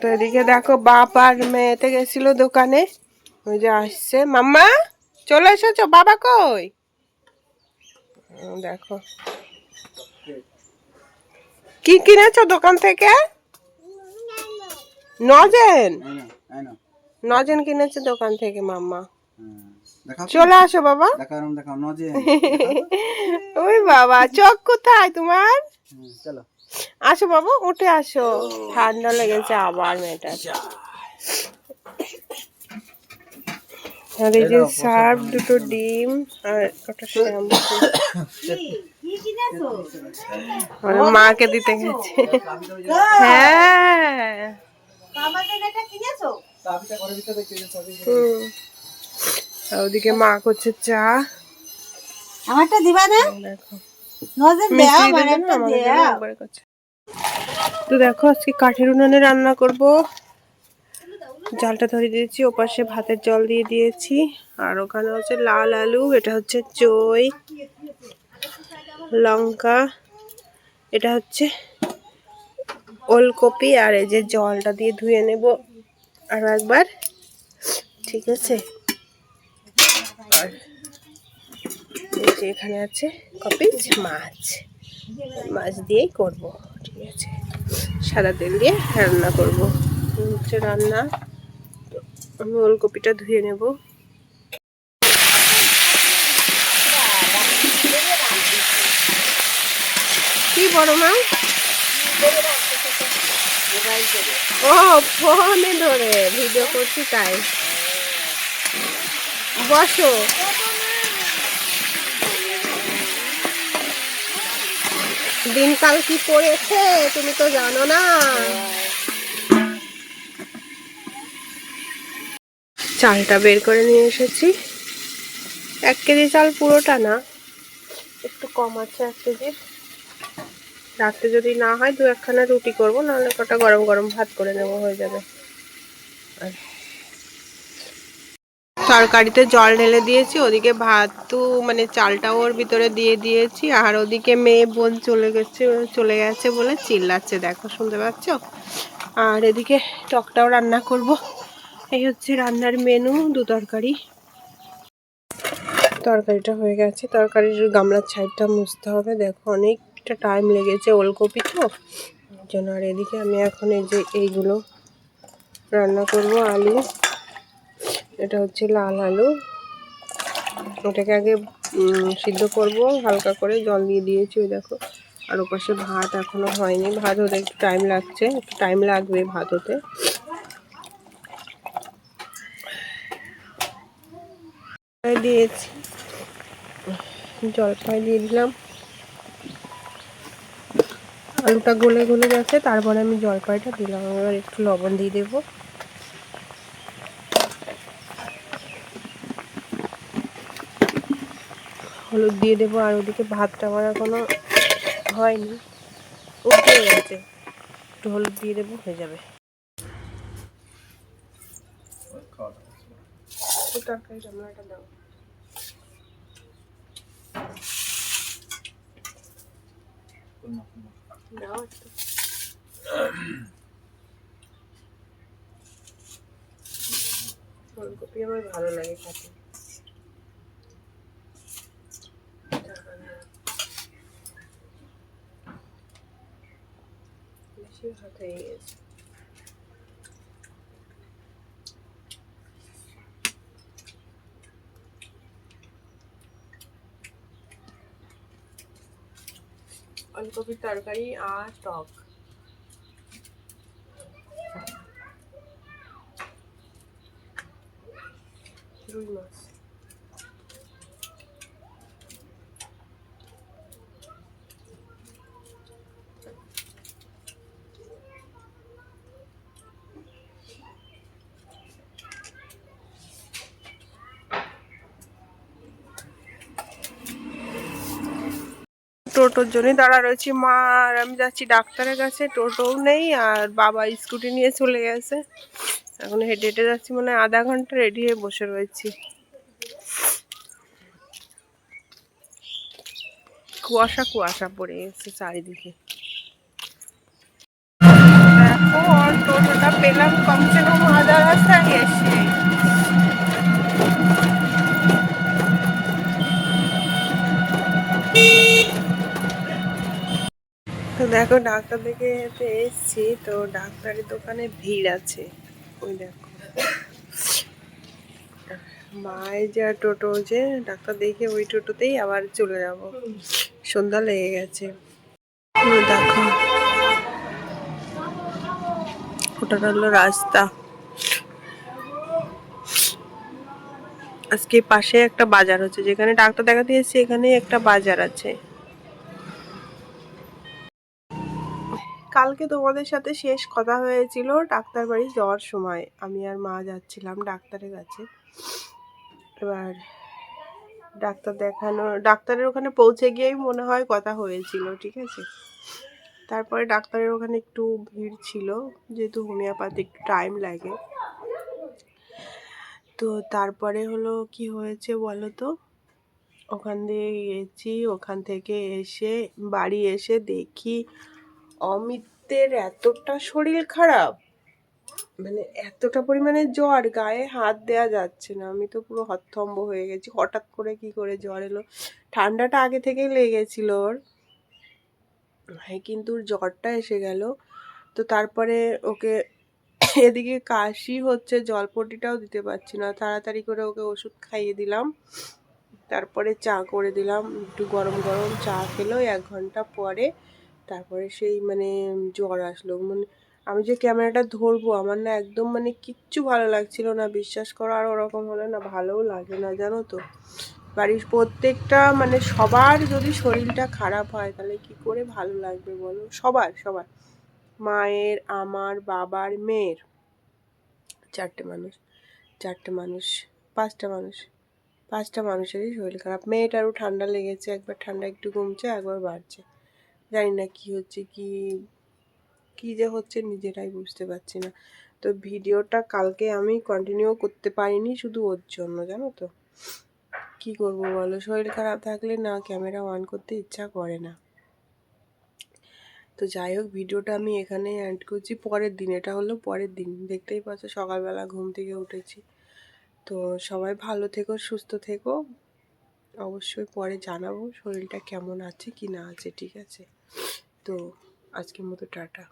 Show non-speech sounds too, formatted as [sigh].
তো এদিকে দেখো বাপ আর মেয়েতে গেছিল দোকানে। ওই যে আসছে। মাম্মা চলে এসেছ? বাবা কই? দেখো। কি কিনেছো দোকান থেকে? নজেন। নজেন কিনেছে দোকান থেকে মাম্মা? চলে আসো বাবা। [laughs] ওই বাবা চোখ কোথায় তোমার? চলো। আসো বাবু উঠে আসো। ঠান্ডা লেগেছে আবার মেয়েটা আর এই যে সার্ফ দুটো ডিম আর শ্যাম্পু। মানে মাকে দিতে গেছে। হ্যাঁ। ওদিকে মা করছে চা। আমারটা দিবা না? দেখো। করছে। তো দেখো আজকে কাঠের উনুনে রান্না করব। জালটা ধরে দিয়েছি ওপাশে ভাতের জল দিয়ে দিয়েছি। আর ওখানে হচ্ছে লাল আলু এটা হচ্ছে চই লঙ্কা এটা হচ্ছে ওলকপি আর এই যে জলটা দিয়ে ধুয়ে নেব আর একবার। ঠিক আছে? আর এখানে আছে কপিস মাছ। মাছ দিয়েই করব, ঠিক আছে। সাদা তেল দিয়ে রান্না করব, হচ্ছে রান্না। আমি ওলকপিটা ধুয়ে নেব। কি বড় মা ও, ফোনে ধরে, ভিডিও করছি তাই। বসো। দিনকাল কি পড়েছে তুমি তো জানো না। চালটা বের করে নিয়ে এসেছি। এক কেজি চাল পুরোটা না, একটু কম আছে এক কেজির রাত্রে যদি না হয় দু একখানা রুটি করব, নাহলে কটা গরম গরম ভাত করে নেব, হয়ে যাবে। আর তরকারিতে জল ঢেলে দিয়েছি, ওদিকে ভাত তো মানে চালটাও ওর ভিতরে দিয়ে দিয়েছি, আর ওদিকে মেয়ে বোন চলে গেছে চলে গেছে বলে চিল্লাচ্ছে, দেখো শুনতে পাচ্ছ? আর এদিকে টকটাও রান্না করব, এই হচ্ছে রান্নার মেনু দু তরকারি। তরকারিটা হয়ে গেছে, তরকারির গামলার ছাইডটা মুছতে হবে, দেখো অনেকটা টাইম লেগেছে ওলকপি তো জন্য আর এদিকে আমি এখন এই যে এইগুলো রান্না করব, আলু। এটা হচ্ছে লাল আলু। ওটাকে আগে সিদ্ধ করব, হালকা করে জল দিয়ে দিয়েছি, ওই দেখো। আর ওপাশে ভাত এখনও হয়নি। ভাত হতে একটু টাইম লাগছে, একটু টাইম লাগবে ভাত হতে। দিয়েছি। জলপাই দিয়ে দিলাম। আলুটা গলে গলে গেছে, তারপরে আমি জলপাইটা দিলাম। এবার একটু লবণ দিয়ে দেবো। হলুদ দিয়ে দেবো আর ওদিকে ভাতটা আমার এখনও হয়নি। উঠে গেছে। একটু হলুদ দিয়ে দেবো, হয়ে যাবে। দাও দাও একটু। ফুলকপি আমার ভালো লাগে খেতে। বেশি ভাত হয়ে গেছে ফুলকপির তরকারি আর টক রুই মাছ টোটোর জন্যই দাঁড়া রয়েছি। মা আর আমি যাচ্ছি ডাক্তারের কাছে। টোটোও নেই আর বাবা স্কুটি নিয়ে চলে গেছে। এখন হেঁটে হেঁটে যাচ্ছি মানে আধা ঘণ্টা রেডি হয়ে বসে রয়েছি। কুয়াশা কুয়াশা পড়ে গেছে চারিদিকে। দেখো পেলাম, কমসে কম আধা রাস্তায় এসে। দেখো ডাক্তার দেখে এসছি, তো ডাক্তারের দোকানে ভিড় আছে। ওই দেখো। মায়ের যা টোটো যে, ডাক্তার দেখে ওই টোটোতেই আবার চলে যাব। সন্ধ্যা লেগে গেছে। দেখো। ওটা হলো রাস্তা। আজকে পাশে একটা বাজার হচ্ছে, যেখানে ডাক্তার দেখাতে এসেছি এখানে একটা বাজার আছে। কালকে তোমাদের সাথে শেষ কথা হয়েছিল ডাক্তার বাড়ি যাওয়ার সময়। আমি আর মা যাচ্ছিলাম ডাক্তারের কাছে। এবার ডাক্তার দেখানো, ডাক্তারের ওখানে পৌঁছে গিয়েই মনে হয় কথা হয়েছিল, ঠিক আছে? তারপরে ডাক্তারের ওখানে একটু ভিড় ছিল, যেহেতু হোমিওপ্যাথি একটু টাইম লাগে। তো তারপরে হলো কি হয়েছে বলো তো? ওখান দিয়ে গেছি, ওখান থেকে এসে বাড়ি এসে দেখি অমিতের এতটা শরীর খারাপ? মানে এতটা পরিমাণে জ্বর, গায়ে হাত দেওয়া যাচ্ছে না। আমি তো পুরো হতভম্ব হয়ে গেছি। হঠাৎ করে কি করে জ্বর এলো? ঠান্ডাটা আগে থেকেই লেগেছিল ওর। হ্যাঁ কিন্তু জ্বরটা এসে গেল। তো তারপরে ওকে এদিকে কাশি হচ্ছে, জলপটিটাও দিতে পারছি না। তাড়াতাড়ি করে ওকে ওষুধ খাইয়ে দিলাম। তারপরে চা করে দিলাম। একটু গরম গরম চা খেলো। এক ঘণ্টা পরে তারপরে সেই মানে জ্বর আসলো। মানে আমি যে ক্যামেরাটা ধরবো, আমার না একদম মানে কিচ্ছু ভালো লাগছিল না। বিশ্বাস করো আর ওরকম হলে না ভালোও লাগে না, জানো তো। বাড়ির প্রত্যেকটা মানে সবার যদি শরীরটা খারাপ হয়, তাহলে কি করে ভালো লাগবে বলো? সবার সবার। মায়ের, আমার, বাবার, মেয়ের। চারটে মানুষ চারটে মানুষ, পাঁচটা মানুষ, পাঁচটা মানুষেরই শরীর খারাপ। মেয়েটারও ঠান্ডা লেগেছে, একবার ঠান্ডা একটু কমছে, একবার বাড়ছে। জানি না কি হচ্ছে, কি কি যে হচ্ছে নিজেরাই বুঝতে পারছি না। তো ভিডিওটা কালকে আমি কন্টিনিউ করতে পারিনি শুধু ওর জন্য, জানো তো। কি করব বলো? শরীর খারাপ থাকলে না ক্যামেরা অন করতে ইচ্ছা করে না। তো যাই হোক, ভিডিওটা আমি এখানে অ্যাড করছি। পরের দিন, এটা হলো পরের দিন। দেখতেই পাচ্ছ সকালবেলা ঘুম থেকে উঠেছি। তো সবাই ভালো থেকো, সুস্থ থেকো। অবশ্যই পরে জানাব শরীরটা কেমন আছে কি না আছে, ঠিক আছে? তো আজকের মতো টাটা।